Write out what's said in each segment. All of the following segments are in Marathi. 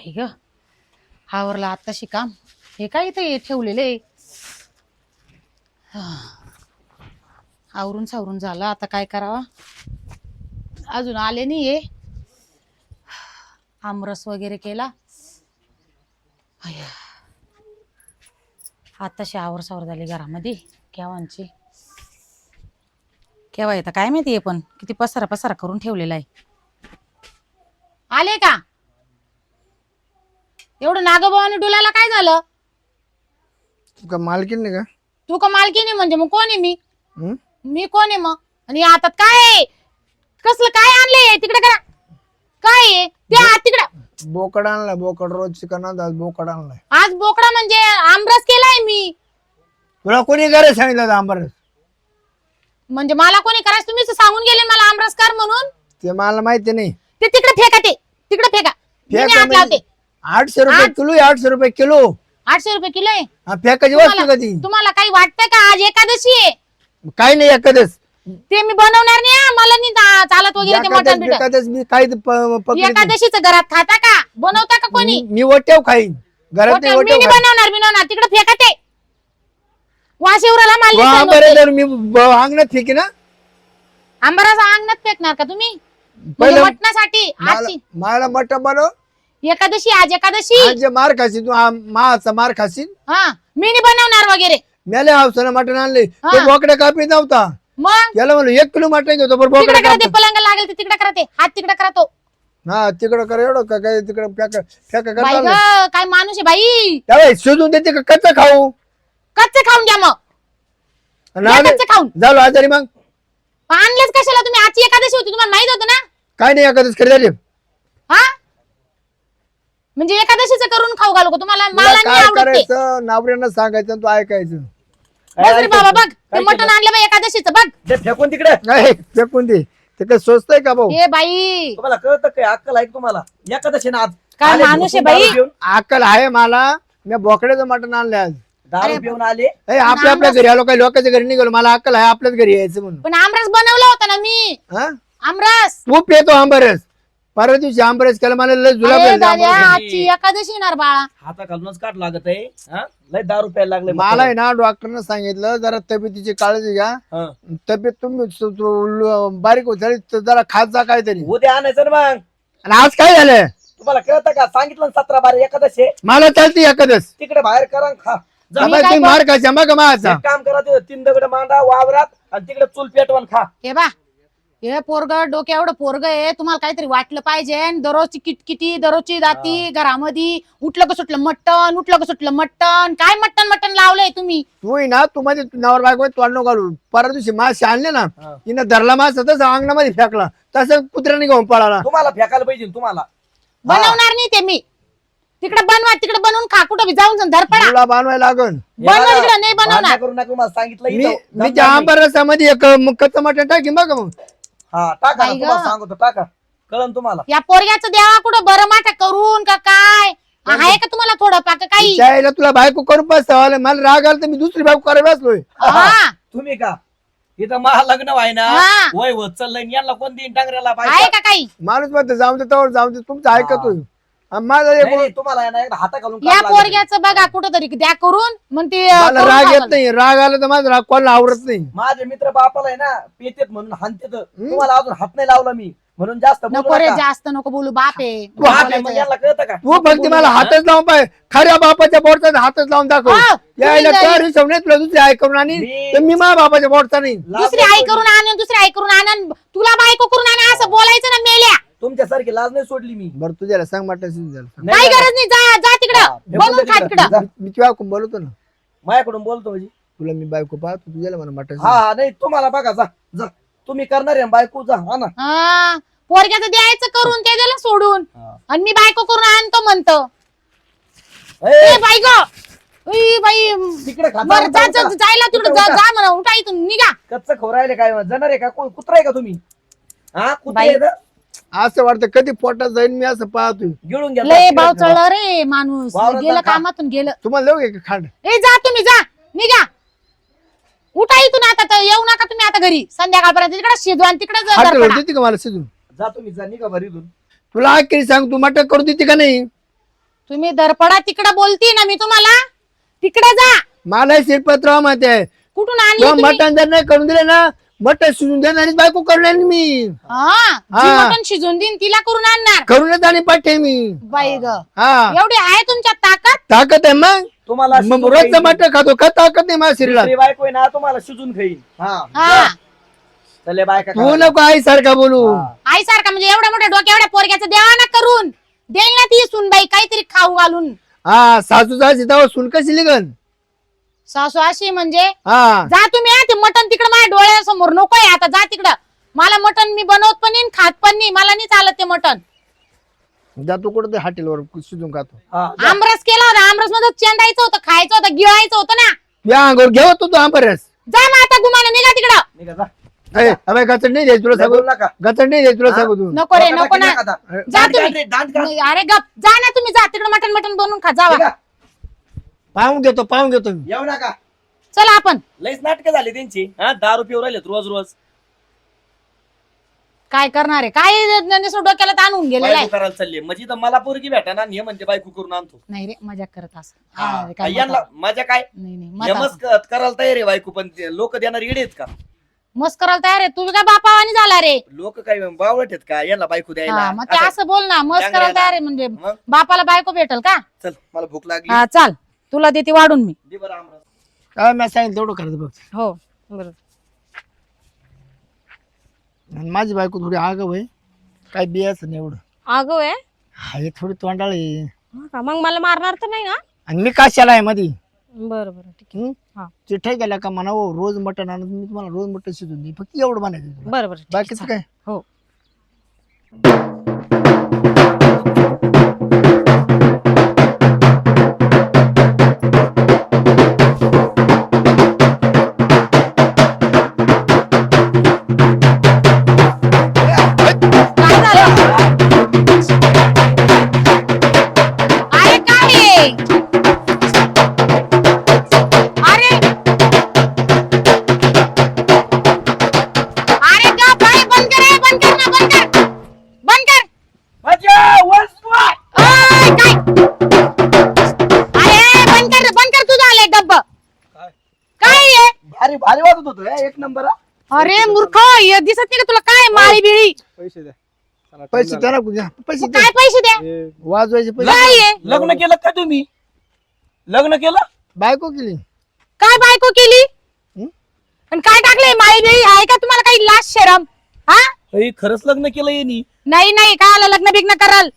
बाई ग. आवरला आत्ताशी काम हे काय इथे हे. ठेवलेले आवरून सावरून झालं. आता काय करावा? अजून आले नाही ये आमरस वगैरे केला. आताशी आत्ताशी आवर सावर झाली घरामध्ये. केव्हांची? केव्हा येतं? काय माहिती आहे पण. किती पसारा पसारा करून ठेवलेला आहे. आले का? एवढं नागोबावाने डुलाला काय झालं? तू का मालकीन नाही का? तू का मालकीने म्हणजे मग कोण आहे मी? हं? मी कोण आहे मग? आणि आता काय आहे? कसलं काय आणलंय तिकडे करा. काय आहे? ते आ- तिकडं. बोकड आणलाय बोकड रोज चिकन आज बोकड आणलाय. आज बोकडा म्हणजे आमरस केलाय मी. तुला कोणी करायला सांगितलं होतं आंबरस म्हणजे मला कोणी करायचं? तुम्हीच सांगून गेले मला आमरस कर म्हणून. ते मला माहिती नाही. ते तिकडे फेका ते. तिकडे फेका. मी नाही फेका लावते. आठशे रुपये आठ- किलो आहे, आठशे रुपये किलो. आठशे रुपये किलो आहे? हा वस्तू तुम्हाला कधी? तुम्हाला काही वाटतंय का? आज एकादशी आहे. काही नाही एखादच ते मी बनवणार नाही हा. मला नाही चा- चालत वगैरे ते मटण बिटन एखादच मी काही ते प- पकडीत नाही. एकादशीच घरात खाता का? बनवता का कोणी? मी वट्याव खाईन. घरात हॉटेल मी नाही बनवणार बनवणार. तिकडे फेका ते वाशिवराला बरं तर मी ब- अंगणात फेकी ना? आंबाराचा अंगणात फेकणार का तुम्ही? म्हणजे मटणासाठी मला मला मटण बनव. एकादशी आज एकादशी. आज जे मार खाशील तू माचा मार खाशील? हा मी नाही बनवणार वगैरे. मेले हावसानं मटण आणले. हा. तो बोकडे कापीत नव्हता. मग? याला म्हणलं एक किलो मटण घेतो बरं तिकडे बोकडे करा ते काप पलंग लागेल ते तिकडे करा ते. हात तिकडे करा तो. हा तिकडं कर एवढं का काय तिकडं फेका फेका बाई करता ग काय माणूस आहे बाई. शोधून देते का कच्चं खाऊ. कच्चे खाऊन घ्या मग. आणि घ्या आले- कच्चे खाऊन. झालो आजारी मग? आणलेच कशाला तुम्ही? आजची एकादशी होती तुम्हाला माहीत होतं ना? काय नाही एखादच खरी झाली. हा? म्हणजे एकादशीचं करून खाऊ घालू का? तुम्हाला मला नाही काय आवडत. ते करायचं? नावऱ्यांना सांगायचं आणि तू ऐकायचं. बस रे बाबा बघ. ते काय मटण केलं? आणलं बाई एकादशीचं बघ. ते फेकून तिकडे. नाही फेकून दे. ते काय स्वस्त आहे का भाऊ? ए बाई. तुम्हाला कळतं काय अक्कल आहे का तुम्हाला? एकादशी ना आज काय आले माणूस आहे बाई? दारू पिऊन- अक्कल आहे मला. मी बोकड्याचं मटण आणलं आज. दारू पिऊन आले? ए, आपल्या आपल्या घरी आलो काही लोकांच्या घरी निघालो. मला अक्कल आहे आपल्याच घरी यायचं म्हणून. पण आमरस बनवला होता ना मी. हा? आमरस. तू पेतो आंबरस. परवा दिवशी आंबरस केला मला लय जुलाब अरे यायचा दाद्या, आंबरस. आजची एकादशी येणार बाळा. हाता घालूनच काट लागत आहे हा? लय दारू प्यायला लागले मला आहे ना डॉक्टरनं सांगितलं जरा तब्येतीची काळजी घ्या. हा. तब्येत तुम्ही सु- सु- ल- बारीक होत झाली तर जरा खात जा काहीतरी. उद्या आणायचं ना मग. आणि आज काय झालं? तुम्हाला कळतं का? सांगितलं ना सतरा बारा एकादशी आहे. मला चालते एखादच तिकडे बाहेर करा आणि खा. जा. मी काय तुम्ही मार खायचा मग माझा. एक काम करा ते तीन दगड मांडा वावरात आणि तिकडे चूल पेटवून खा. हे बा हे पोरग डोक्या एवढं पोरग आहे तुम्हाला काहीतरी वाटलं पाहिजे. आणि दररोजची किटकिटी दररोजची जाती घरामध्ये उठलं का सुटलं मटण उठलं का सुटलं मटण? काय मटण मटण लावलंय तुम्ही? तू आहे ना तू मध्ये नवर बायको तोंड नको घालू. परवा दिवशी मासे आणले ना हा. तिनं धरला मास तसं अंगणामध्ये फेकला. तसं कुत्र्याने घेऊन पळाला. तुम्हाला फेकायला पाहिजे ना तुम्हाला. बनवणार नाही ते मी. तिकडे बनवा तिकडे बनवून खा. कुठं बी जाऊन जाऊन धरपडा तुला बांधवायला लागन. बनवा तिकडे नाही बनवणार. करू नका मला सांगितलं मी इथं. मी जमणार त्या नाही. आंबरसामध्ये एक कच्चं मटण टाकीन बघा मग. हा टाका ना, गं. तुम्हाला सांगतो टाका. कळन तुम्हाला? या पोरग्याचं द्यावा कुठं बरं माठ करून का काय? आहे का तुम्हाला थोडं पाक काही? त्याला तुला बायको करून पास मला राग आला तर मी दुसरी बायको करायला बसलोय. हा. तुम्ही का? इथं महालग्न व्हाय ना हा. वय होत चाललंय आणि यांना कोण देईन टांगऱ्याला आहे पाहिजे का काही? माणूस म्हणतो जाऊन दे तवर जाऊन दे तुमचं ऐकतोय. आणि माझा एक नाही, नाही, तुम्हाला आहे ना एकदा हाता घालून या लागेल. पोरग्याचं बघा कुठं तरी द्या करून मग ते अं, मला करून राग येत. नाही राग आला तर माझा राग कोणाला आवडत नाही. माझे मित्र बापाला आहे ना पेतेत म्हणून हानतेत तुम्हाला अजून हात नाही लावला मी. म्हणून जास्त बोलू नको रे नका. जास्त नको बोलू बाप आहे. बाप आहे, बोलायचं मग यांना कळतं का? तू फक्त मला हातच लावून पाय. खऱ्या बापाच्या बोटचा हातच लावून दाखव. हा, यायला तुम्ही त्या हिशोब नाही तुला दुसरी आई करून आणि. मी- तर मी माझ्या बापाच्या बोटचा नाही. लाज दुसरी आई नाही करून सोडली. आण दुसरी आई करून आण तुला बायको करून आण असं बोलायचं ना मेल्या. तुमच्यासारखी लाज नाही सोडली मी बरं तुझ्याला सांग म्हटलं झालं नाही काही? गरज नाही जा जा हा, तिकडं बनवून बोलतो खा तिकडं. तिकडं जा. मी तुझ्या बोलतो ना माझ्याकडून बोलतो म्हणजे तुला मी बायको पाहतो तुझ्याला म्हणा हा हा नाही तुम्हाला बघा जा जा तुम्ही करणार आहे ना बायको जा हा ना हा पोरग्याचं द्यायचं करून ते दिलं सोडून आणि मी बायको करून आणतो म्हणतो ए, ए बाई ग उई, बाई तिकडे बरं जा जा-. जायला तिकडं उठा, जा उठा. जा म्हणा उठा इथून निघा कच्च खोरायले काय जाणार आहे का कोण कुत्रा आहे का तुम्ही हा कुत्रा बाई. आहे ना? असं वाटतं कधी पोटात जाईन मी असं पाहतोय. गिळून घ्या लय तिकडे भाव ठेवा. चढला रे माणूस. वावरात गेलं. कामातून गेलं. तुम्हाला देऊ का खांड? ए जा तुम्ही जा. निघा. उठा इथून आता तर येऊ नका तुम्ही आता घरी. संध्याकाळपर्यंत तिकडे आणि तिकडे हॉटेल का मला शिजून? जा तुम्ही जा. निघा बरी इथून तुला आखरी सांग तू मटण करून देते का नाही? तुम्ही दरपडा तिकडे बोलती ना मी तुम्हाला. तिकडे जा. मला शिरपतराव माहिती आहे. कुठून आणली किंवा तुम्ही? मटण जर नाही करून दिले ना मटण शिजून देणारीच बायको करणार मी. हा जी हा. मटण शिजून देईन तिला करून आणणार. करूनच आणि पाठे मी. बाई ग. हा. एवढी आहे तुमच्यात ताकद? ताकद आहे मग. तुम्हाला मग शिजून रोजचं खाईन. मटण खातो का? ताकद नाही माझ्या शरीरात. दुसरी बायको आहे ना तुम्हाला शिजून हा. हा. चले बायका तू करा. नको आई सारखा बोलू. हा. आई सारखा म्हणजे एवढ्या मोठ्या डोक्या एवढ्या पोरग्याचं द्यावा ना करून. देईल ना ती सुनबाई काहीतरी खाऊ घालून. हा सासू सासू तेव्हा सुन कशी लिगन सासू अशी म्हणजे हा. जा तुम्ही हा, ते मटण तिकडे डोळ्यासमोर नकोय आता जा तिकडं. मला मटण मी बनवत पण नाही आणि खात पण नाही. मला नाही चालत ते मटण. जातो कुठं ते हॉटेलवर शिजून खातो. हा, जा. आमरस केला होता. आमरसमध्ये चेंदायचं होतं खायचं होतं गिळायचं होतं ना. या अंगावर घेऊ तू आंबरस जा मग आता गुमाने निघा तिकडं. निघा, जा. अबे गचड नाही द्यायची तुला लय सांगू बोलू नका. गचड नाही द्यायची तुला हा? सांगू तू. नको रे नको ना. जा. तुम्ही. काढ. नाही, अरे गप. जा ना तुम्ही जा. तिकडे मटण मटण बनवून खा. जावा. निघा. पाहून घेतो पाहून घेतो मी. येऊ नका. चला आपण. लईच नाटकं झाली त्यांची. हा दारू पिऊ राहिलेत रोज रोज. काय करणार आहे? काय नुसतं डोक्याला ताणून गेलेलं बायको करायला चालली म्हणजे तर मला पोरगी भेटा ना हे म्हणते बायको करून आणतो. नाही रे मजा करत असं हा. काय यांना मजा- माझ्या काय? नाही नाही मजा- यमच क- करायला तयार आहे बायको पण लोक देणार इडे आहेत का? मस्त करायला तयार आहे. तू काय बापावानी झाला रे? लोक काय बावळट आहेत का? यांना बायको हा द्यायला मग ते असं- असं बोल ना मस्त करायला. तयार आहे म्हणजे मग? बापाला बायको भेटल का? चल मला भूक लागली. हा चाल. तुला देते वाढून मी. दे बरं आमरस. काय मी सांगितलं तेवढं करायचं बघ हो बरोबर आणि माझी बायको थोडी आगाव आहे. काय बियाचं नाही एवढं. अगो आहे? हा हे थोडी तोंडाळ आहे. हा का? मग मला मारणार तर नाही ना? आणि मी काशाला आहे मध्ये बरं बरं ठीक हं? हा. चिठ्ठाई गेला का म्हणा रोज मटण आणत मी तुम्हाला रोज मटण शिजून देईन. फक्त एवढं म्हणायचं तुला. आहे बरं बरं ठीक आहे, बाकीचं. काय? हो. पैसे द्या ना कुठे पैसे द्या. काय पैसे द्या? वाजवायचे पैसे. काय आहे? लग्न केलं का तुम्ही? लग्न केलं? बायको केली. काय बायको केली? हं? आणि काय टाकलंय? माळी बिळी आहे का तुम्हाला काही लाज शरम? हा? हे, खरंच लग्न केलं येणी नाही नाही काय आलं? लग्न बिग्न कराल.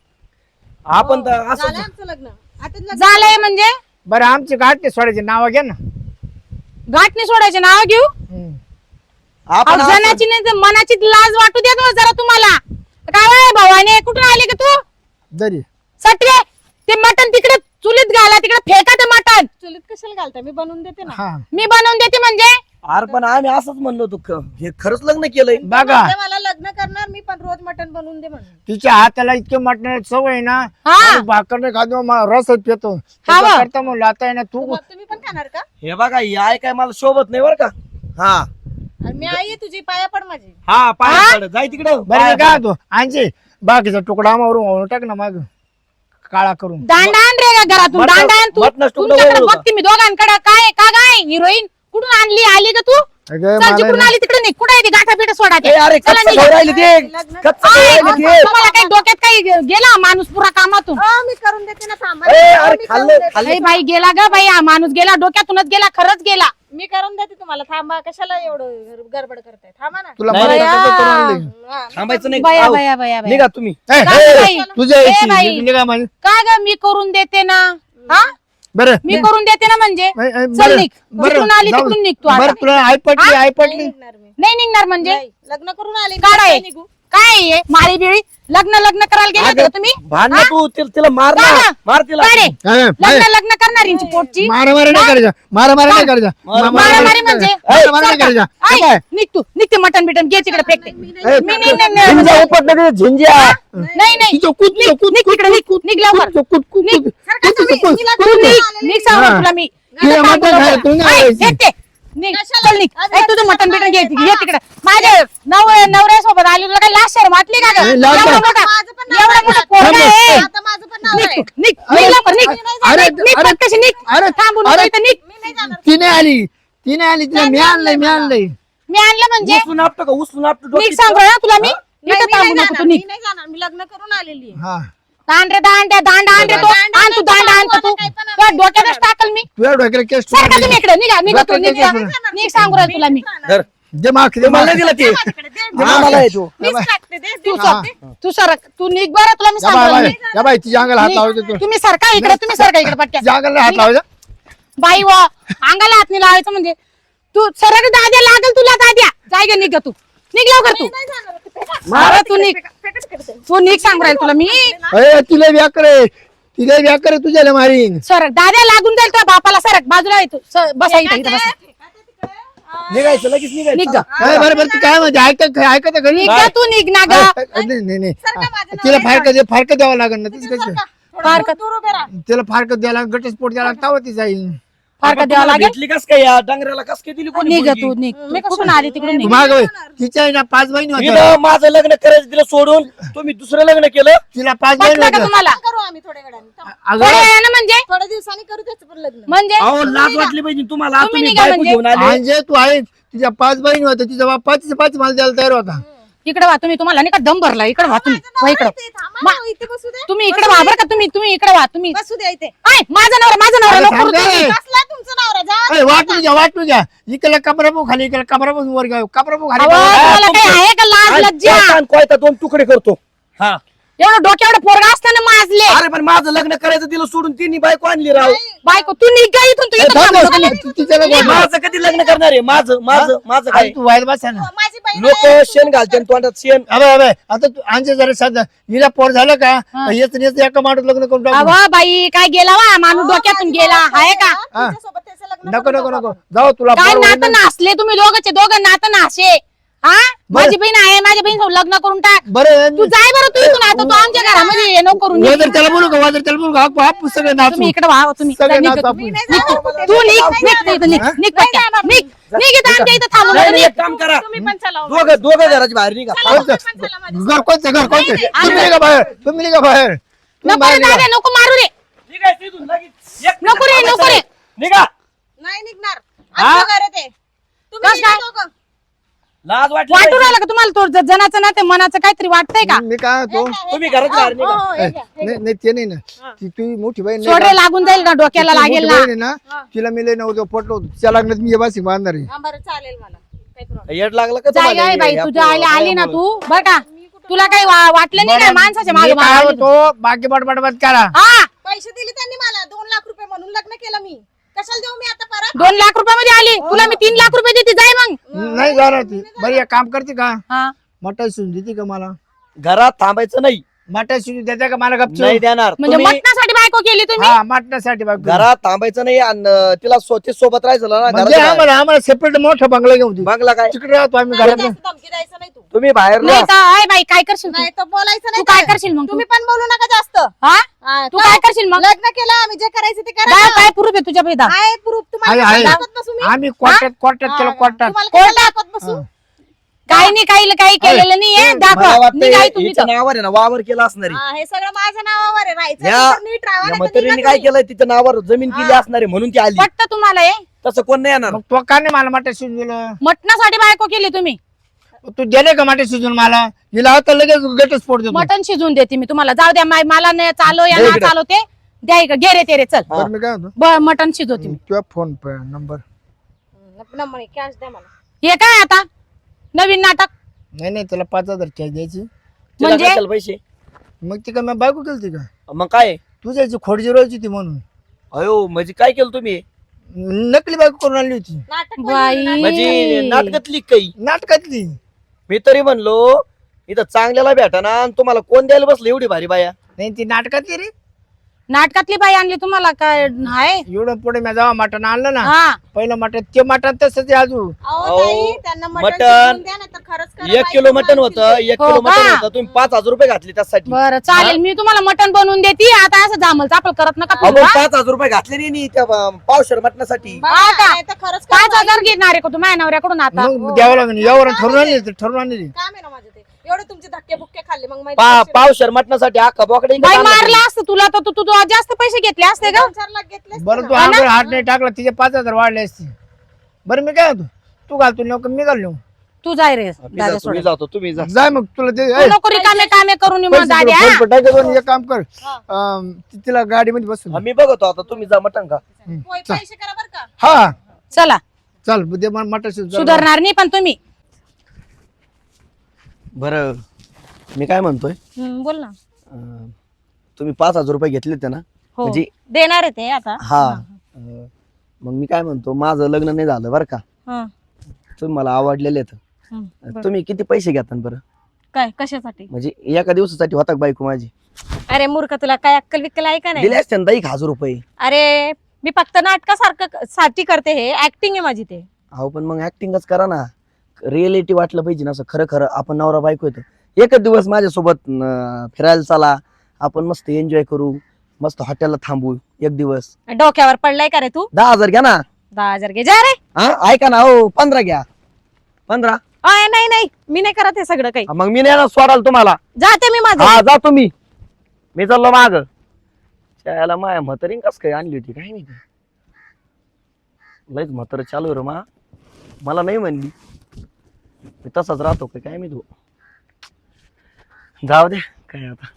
आपण तर झालं असं आमचं लग्न. आता लग्न- झालंय म्हणजे? बरं आमचे ते सोडायचे नाव घ्या ना. घाटणी सोडायचे नाव घेऊ? हं. आपण अहो, असं- जनाची नाही तर मनाची लाज वाटू द्या ना जरा तुम्हाला. काय वय भावाने? कुठून आले का तू? जरी सटवे. ते मटण तिकडे चुलीत घाला तिकडे फेका ते मटण. चुलीत कशाला घालता मी बनवून देते ना. हा. मी बनवून देते म्हणजे? अरे पण आम्ही असंच म्हणलो ख- हे खरंच लग्न केलंय? बघा. ते मला लग्न करणार मी पण रोज मटण बनवून दे म्हणून. तिच्या हाताला इतके मटणाची सवय आहे ना हा. आणि भाकर नाही खातो मग रस पितो. हा बा. करता म्हणलं आता आहे ना तू मग तुम्ही पण खाणार का? हे बघा ही आय काय मला शोभत नाही बरं का. हा. आणि मी आई आहे तुझी पाया पड माझी. हा पाय पड. जाय तिकडे. बरं मी काय होतो आणचे बाकीचा तुकडा मारून वाळून टाक ना माग. काळा करून. दांडा आण रे का घरातून मटण- दांडा आण तू. मटणाचं तुकडं तुमच्याकडे वळवलं का? बघते मी दोघांकडे. काय का काय हिरोईन? कुठून आणली? आली का तू? अगं, चल मला जिकडून ना- आली तिकडे नाही कुठे आहे ती गाठा पिठा सोडा ते. ए, अरे चला कच्चं निघा. घर राहिले ते. लग्न- कच्चं घर अय, राहिले ते. तुम्हाला काही डोक्यात काही गेला माणूस पुरा कामातून? मी करून देते ना थांबा ए, अरे मी खाल्लं करून देते. खाल्लं अरे बाई गेला ग बाई हा माणूस गेला डोक्यातूनच गेला खरंच गेला. मी करून देते तुम्हाला. थांबा कशाला एवढं गडबड करताय? थांबा ना. तुला नाही, मला नाही. कसं करून आणली? हा, मी थांबायचं नाही. बया आहो. बया बया बया निघा तुम्ही. ए, काय ए, बाई? तुझ्या ए, याची बाई. निघा म्हणे. काय ग मी करून देते ना? हा? बरं. मी करून देते ना म्हणजे? ए, ए, चल बरं, निघ. बरं, तिकडून आली जाऊ. तिकडून निघ तू बरं आता तुला पटली पटली निघणार मी नाही निघणार म्हणजे? नाही, लग्न करून आले आहे? निघू. काय आहे माळी बिळी लग्न लग्न करायला गेले होते का तुम्ही? भांडण हा? तू तिला तिला मार ना? मार तिला. रे? लग्न लग्न करणार पोटची. मारा मारा नाही करायचा. मारा मारा नाही करायचा. मारा- मारा- मारामारी म्हणजे? मारा मारा नाही चल का? करायचा. ऐक, काय? निघ तू. निघ ते मटन बिटन घे तिकडे फेकते. मी नाही नाही, नाही, झिंज्या नाही उपट नका झिंज्या नाही नाही. तिचं कूद, तिचं कूद, निघ तिकडे निघ निघ. लवकर. कूद, कूद, कूद, निघ. कूद. सरका कूद, तुम्ही, कूद, तिला कूद, तू कूद. निघ निघ सांगू. तुला मी. तिला ऐक. निघ? चल निघ. तुझं तुझं मटन मटण बिटन घे तिकडे. माझ्या नव नवऱ्यासोबत आली तुला काही लाश शरम वाटली का ग? नाही, लाज एवढा वाट- मोठा माझं पण नाव एवढा आहे. मोठा पोरगा आहे. आता माझं माझं पण नाव आहे निघ. तू, निघ. निघ लवकर निघ. अरे, निघ, निघ अरे, पटकशी निघ. अरे, थांबू अरे, नको इथं निघ. मी नाही जाणार. ती नाही आली. ती नाही आली. तिला मी आणलंय मी आणलंय. मी आणलं म्हणजे? उचलून आपटं का? उचलून आपटं निघ डोक्यात सांगू ना तुला मी? नाही, इथं मी नाही थांबू नको जाणार, तू मी निघ नाही जाणार. मी लग्न करून आलेली आहे. हा. दांड रे दांड दांड आण रे तो दांड आण तू दांड आण तुझ्या डोक्यातच टाकल मी तुझ्या डोक्याला केस सारखा तुम्ही इकडे निघा निघा तू निघ सांगू राहिलो तुला मी धर. माग दे मला दिला ते माझ्याकडे दे, ते मला आहे तो मीच टाकते, दे, दे, तू हा. सर तू सर तू निघ बरं तुला मी सांगू बाय राहिलो बाय मी. या बाय तिच्या अंगाला हात लावायचा. तुम्ही सरका इकडे तुम्ही सरका इकडे पटक्या तिच्या अंगाला हात लावायचा बाई व अंगाला हात नाही लावायचं म्हणजे तू सरळ दाद्या लागल तुला दाद्या जाय गे निघ तू निघ लवकर तू. जाणार, ते निघ. तू निघ सांगू राहील तुला मी. अरे तिला व्याकरे तिला व्याकरे तुझ्याला मारीन. सरक दाद्या लागून जाईल तुझ्या बापाला सरक. बाजूला आहे तू. स- बसा इथं बसा. निघायचं लगेच निघ निघायचं ग काय बरं बरं ती काय म्हणते? ऐकत ऐकत घरी निघ ग तू निघ ना ग. नाही तिला फारकत दे फारकत द्यावं लागेल ना तीच कसं. तिला फारकत द्यायला घटस्फोट द्यायला तावं ती जाईल. द्यावं लागेल? भेटली कस काय या डांगऱ्याला कस काय दिली कोणी निघ पोरगी? तू निघ. मी कुठून आली तिकडून निघ. माग तिच्या आहे ना पाच बहिणी होत्या. हिनं माझं लग्न करायचं तिला सोडून. तुम्ही दुसरं लग्न केलं? तिला पाच बहिणी पटलं का होत्या. तुम्हाला? करू आम्ही थोड्या वेळाने. थांब. अगं थोड्या वेळानं म्हणजे? थोड्या दिवसांनी करू त्याचं पण लग्न. म्हणजे? अहो लाज वाटली पाहिजे तुम्हाला. तुम्ही तुम्ही निघा बायको म्हणजे? घेऊन आले. म्हणजे तू आहे तिच्या पाच बहिणी होत्या. तिचा बाप पाच पाच मला द्यायला तयार होता. इकडे वा तुम्ही तुम्हाला नाही का दम भरला? इकडे वा तुम्ही. वा इकडे. इथे बसू दे. तुम्ही इकडे वा बरं का तुम्ही तुम्ही इकडे वा तुम्ही बसू दे इथे. आय माझा नवरा माझा नवरा अरे नको करू थांब तुम्ही. रे. बसला तुमचं नवरा जा अरे वाटू घ्या वाटू घ्या. इकडे कपडा खाली इकडे कपडा वर घ्या. खाली अहो, घ्या. तुम्हाला काही आहे का लाज लज्जा? कोयता दोन तुकडे करतो. हा. एवढं डोक्यावर पोरगा असताना माजले. अरे पण माझं लग्न करायचं तिला सोडून तिने बायको आणली राव. बायको तू निघ गं इथून तू इथं थांब. माझं कधी लग्न करणार आहे? माझं माझं माझं काय? तू व्हायला बसा ना. माझी बहीण लोक शेण घालते आणि तोंडात शेण. अबे अबे आता तू आणचे जरा साधा हिला पोर झालं का? येत येत एका माणूस लग्न करून टाकू. अहो बाई काय गेला वा? माणूस डोक्यातून गेला. आहे का? तिच्यासोबत त्याचं लग्न नको करून नको टाकू. नको. जाऊ तुला काय पोर होईल नातं ना. नासले तुम्ही दोघंचे? दोघं नातं नाशे हा माझी बहीण आहे माझ्या बहीण लग्न करून टाक बरं तू जाय बरं तू इथून आता तू आमच्या घरामध्ये ये नको करून वाजर त्याला बोलू का वाजर त्याला बोलू का हा- हा सगळे नाचू तुम्ही इकडे व्हा तुम्ही सगळे जा, निघ नाचू तू. आपण. निघ तू. तू निघ निघ तू इथं निघ निघ पटकन. निघ निघ इथं आमच्या इथं थांबू नाही, नको नाही, निघ एक काम करा तुम्ही पण चला दोघं दोघं घराच्या बाहेर निघा कोणतं? घर कोणतं घर कोणतं तुम्ही निघा बाहेर तुम्ही निघा बाहेर तुम्ही नको बाहेर रे निघा. दादा नको मारू रे निघायचं इथून लगेच. एक नको रे नको रे निघा नाही निघणार आमचं घर आहे ते तुम्ही कसं निघा काय? दोघं. लाज वाटली वाटू पाहिजे. राहिलं का तुम्हाला तो ज- जनाचं ना ते मनाचं काहीतरी वाटतंय का? मी काय तो तुम्ही घराच्या बाहेर हो, निघा हो. नाही नाही, ते नाही ना. ती तुझी मोठी बहीण नाही सोडरे का? लागून जाईल ना डोक्याला लागेल ना. बहीण आहे ना तिला मी लय नव्हतं पटलो. होतं. तिच्या लग्नात मी बासी बांधणार आहे. बरं चालेल मला. काही problem येड लागलं का जाय तुम्हाला? गाय बाई या तुझ्या आईला पोराला आली ना? तू? बर का? तुला काही वा- वाटलं नाही माणसाच्या मागे मी काय मागे आली तू. होतो बाकी बडबड करा. हा. पैसे दिले त्यांनी मला दोन लाख रुपये म्हणून लग्न केलं मी. कशाला देऊ मी आता परत? दोन लाख रुपयामध्ये आली. तुला मी तीन लाख रुपये देते. जाय मग. नाही जाणार ती. बरं एक काम करते का? हा. मटा शिवून देते का मला? घरात थांबायचं नाही. मटा शिवून देते का मला गपचूप? नाही देणार. म्हणजे तुम्ही मटणासाठी बायको केली तुम्ही? हा मटण्यासाठी बाकी घरात थांबायचं नाही आणि तिला स्वतः सोबत राहायचं ना म्हणजे घराच्या बाहेर. आम्हाला आम्हाला सेपरेट मोठा बंगला घेऊन दे. बंगला काय? तिकडे राहतो आम्ही घरात. जास्त धमकी द्यायचं नाही तू. तुम्ही बाहेर नाही बाई काय करशील तू? नाही तर बोलायचं तू नाही काय तर. करशील मग तू? तुम्ही पण बोलू नका जास्त. हा? हा, तू काय? करशील मग? लग्न केलं आम्ही जे करायचं ते करा काय ना. काय प्रूफ आहे तुझ्या पैदा आहे प्रूफ? आहे, तुम्हाला आहे. दाखवत बसू मी? आम्ही कोर्टात कोर्टात केलं कोर्टात. तुम्हाला कशाला दाखवत बसू? काही नाही काही काही केलेलं नाहीये मला दाखवा वाटतं निघाय तुम्ही हिच्या नावावर आहे ना वावर केला असणार. हा, हे सगळं माझ्या नावावर आहे. राहायचं या- तर नीट राहा या नाही तर म्हातारीने निघा काय तुम्ही. केलंय? तिच्या नावावर जमीन केली असणार आहे म्हणून ती आली. पटत तुम्हाला हे तसं कोण नाही येणार. मग तो का नाही मला मटा शिजून दिलं मटणासाठी बायको केली तुम्ही. तू दिले का माटे शिजून मला? हिला आता लगेच गटस्फोट देतो. मटण शिजून देते मी तुम्हाला. जाऊ द्या माय- मला नाही चालो या दे ना इकडे. चालो ते. द्या इकडे गे रे ते रे चल. बरं मी काय होतो ब- मटण शिजवते मी. तुझा PhonePe number. Number cash द्या मला. हे काय आता? नवीन नाटक? नाही नाही त्याला पाच हजार कॅश द्यायची. तिला म्हणजे? कशाला पैसे? मग ती का मी बायको केली का? मग काय? तुझ्याची खोडजी रोयची ती म्हणून. अयो म्हणजे काय केलं तुम्ही? नकली बायको करून आणली होती. नाटक बाई. म्हणजे नाटकातली काही? नाटकातली. मी तरी म्हणलो इथं चांगल्याला भेटा ना आणि तुम्हाला कोण द्यायला बसलं एवढी भारी बाया? नाही ती नाटकात रे. नाटकातली बाई आणली तुम्हाला काय आहे? एवढं पुढे मी जेव्हा मटण आणलं ना हा. पहिलं मटण ते मटण तसंच आहे अजून. अहो अहो, ताई, त्यांना मटण मटण, शिजवून द्या ना तर खरंच करा एक बाई, किलो मटन तुम्हाला होतं एक हो किलो का? मटन होतं तुम्ही पाच हजार रुपये घातले त्यासाठी. बरं चालेल मी तुम्हाला मटण बनवून देते. आता असं जामल चापल करत नका अहो, फिरू, हा? पाच हजार रुपये घातले नाही नी त्या अं, पावशर मटणासाठी. बाई, हा का? नाही तर खरंच करा पाच. हजार घेणार आहे का तू माझ्या नवऱ्याकडून आता? मग द्यावं लागेल यावर ठरवून आणली ठरवून आणली. काम आहे ना माझं ते एवढे तुमचे धक्के बुक्के खाल्ले. मग माहिती पा कशी- पावशर मटणासाठी अख्खा बोकडे बाई मारला असतं तुला तर तू तू तू जास्त पैसे घेतले असते का? घेतले बरं. तू आंघोळ हात नाही टाकला तिचे पाच हजार वाढले असते. बरं मी काय होतो तू घालतो नको मी घाल तू जाय रे दादा तुम्ही सोड. जातो तुम्ही जा. जाय मग तुला ते तू नको रिकामे कामे करून ये मग पैसे तुला दाद्या फोन एक काम कर. अं, ति- तिला गाडीमध्ये बसून मी बघतो आता तुम्ही जा मटण का होय, पैसे करा बरं का. हा. चला. चल दे मला मटर सुधारणार नाही पण तुम्ही. बर मी काय म्हणतोय? हम्म, बोल ना. अं, तुम्ही पाच हजार रुपये घेतले ते ना हो म्हणजे देणार आहे ते आता. हा. अं, मग मी काय म्हणतो माझं लग्न नाही झालं बरं का? हं, तुम्ही मला आवडलेले आहेत बरं. तुम्ही किती पैसे घेता बरं? काय कशासाठी? म्हणजे एका दिवसासाठी होता का बायको माझी? अरे मूर्ख तुला काय अक्कल बिक्कल आहे का नाही? दिले असते ना एक हजार रुपये. अरे मी फक्त नाटकासारखं साठी करते हे. ऍक्टिंग आहे माझी ते. अहो पण मग ऍक्टिंगच करा ना. रिअलिटी वाटलं पाहिजे ना असं. खरं खरं आपण नवरा बायको येतो. एकच दिवस माझ्यासोबत अं, फिरायला चला. आपण मस्त एन्जॉय करू. मस्त हॉटेलला थांबू. एक दिवस. डोक्यावर पडलाय का रे तू? दहा हजार घ्या ना. दहा हजार घे. जा रे. हा? ऐका ना हो पंधरा घ्या. पंधरा? अय, नाही नाही. मी नाही करत हे सगळं काही. मग मी नाही ना सोडाल तुम्हाला. जाते मी माझं हा जा तुम्ही. मी चाललो माग. त्याला माया म्हातारीन कस काय आणली होती? काय माहिती. लयच म्हातार चालू रे मा. मला नाही म्हणली. मी तसाच राहतो का काय मी तू जाऊ दे काय आता.